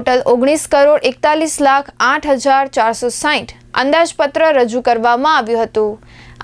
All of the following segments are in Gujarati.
ટોટલ ઓગણીસ કરોડ એકતાલીસ લાખ આઠ હજાર ચારસો સાહીઠ અંદાજપત્ર રજૂ કરવામાં આવ્યું હતું.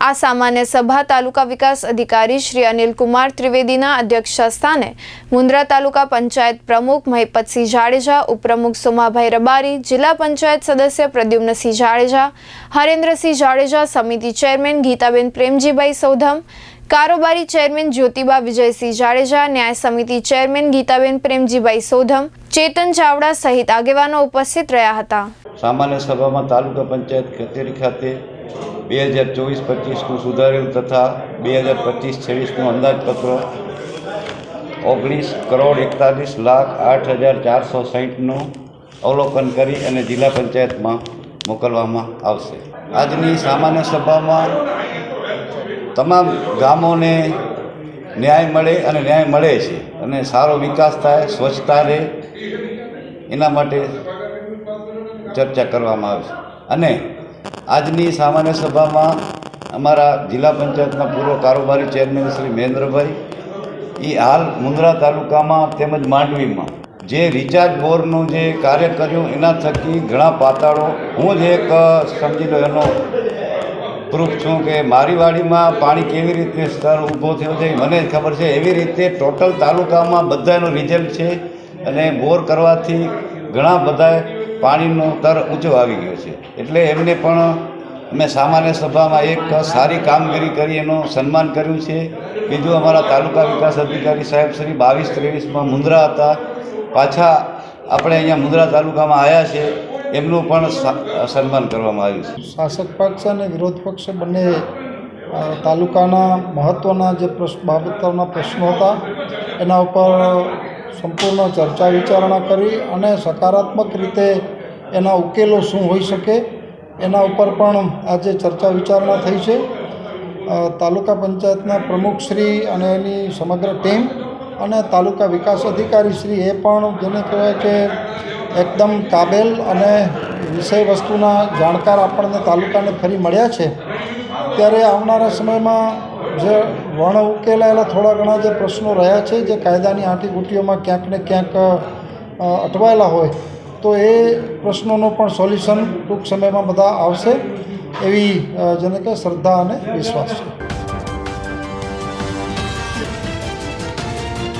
આ સામાન્ય સભા તાલુકા વિકાસ અધિકારી શ્રી અનિલકુમાર ત્રિવેદીના અધ્યક્ષ સ્થાને મુન્દ્રા તાલુકા પંચાયત પ્રમુખ મહિપતસિંહ જાડેજા, ઉપપ્રમુખ સોમાભાઈ રબારી, જિલ્લા પંચાયત સદસ્ય પ્રદ્યુમ્નસિંહ જાડેજા, હરેન્દ્રસિંહ જાડેજા, સમિતિ ચેરમેન ગીતાબેન પ્રેમજીભાઈ સૌધમ, કારોબારી ચેરમેન જ્યોતિબા વિજયસિંહ જાડેજા, ન્યાય સમિતિ ચેરમેન ગીતાબેન પ્રેમજીભાઈ સૌધમ ચેતન ચાવડા સહિત આગેવાનો ઉપસ્થિત રહ્યા હતા. સામાન્ય સભામાં તાલુકા પંચાયત કચેરી ખાતે બે હજાર ચોવીસ પચીસનું સુધારેલું તથા બે હજાર પચીસ છવ્વીસનું અંદાજપત્ર ઓગણીસ કરોડ એકતાલીસ લાખ આઠ હજાર ચારસો સાહીઠનું અવલોકન કરી અને જિલ્લા પંચાયતમાં મોકલવામાં આવશે. આજની સામાન્ય સભામાં તમામ ગામોને ન્યાય મળે અને ન્યાય મળે છે અને સારો વિકાસ થાય, સ્વચ્છતા રહે એના માટે ચર્ચા કરવામાં આવશે અને આજની સામાન્ય સભામાં અમારા જિલ્લા પંચાયતના પૂર્વ કારોબારી ચેરમેન શ્રી મહેન્દ્રભાઈ એ હાલ મુન્દ્રા તાલુકામાં તેમજ માંડવીમાં જે રિચાર્જ બોરનું જે કાર્ય કર્યું, એના થકી ઘણા પાતાળો, હું જ એક સમજી લો એનો પ્રૂફ છું કે મારી વાડીમાં પાણી કેવી રીતે સ્તર ઊભો થયો છે, મને ખબર છે એવી રીતે ટોટલ તાલુકામાં બધાનું રિઝલ્ટ છે. અને બોર કરવાથી ઘણા બધા પાણીનો તર ઊંચો આવી ગયો છે. એટલે એમને પણ મેં સામાન્ય સભામાં એક સારી કામગીરી કરી, એનું સન્માન કર્યું છે. બીજું અમારા તાલુકા વિકાસ અધિકારી સાહેબ શ્રી બાવીસ ત્રેવીસમાં મુન્દ્રા હતા. પાછા આપણે અહીંયા મુંદ્રા તાલુકામાં આવ્યા છે. એમનું પણ સન્માન કરવામાં આવ્યું છે. શાસક પક્ષ અને વિરોધ પક્ષ બંને તાલુકાના મહત્ત્વના જે પ્રશ્ન, બાબતોના પ્રશ્નો હતા, એના ઉપર સંપૂર્ણ ચર્ચા વિચારણા કરી અને સકારાત્મક રીતે એના ઉકેલો શું હોઈ શકે એના ઉપર પણ આજે ચર્ચા વિચારણા થઈ છે. તાલુકા પંચાયતના પ્રમુખશ્રી અને એની સમગ્ર ટીમ અને તાલુકા વિકાસ અધિકારી શ્રી એ પણ જેને કહેવાય કે એકદમ કાબેલ અને વિષય વસ્તુના જાણકાર આપણને તાલુકાને ફરી મળ્યા છે. ત્યારે આવનારા સમયમાં જે વણ ઉકેલાયેલા થોડા ઘણા જે પ્રશ્નો રહ્યા છે, જે કાયદાની આંટીઘૂંટીઓમાં ક્યાંક ને ક્યાંક અટવાયેલા હોય, તો એ પ્રશ્નોનો પણ સોલ્યુશન ટૂંક સમયમાં બધા આવશે એવી જેને કે શ્રદ્ધા અને વિશ્વાસ છે.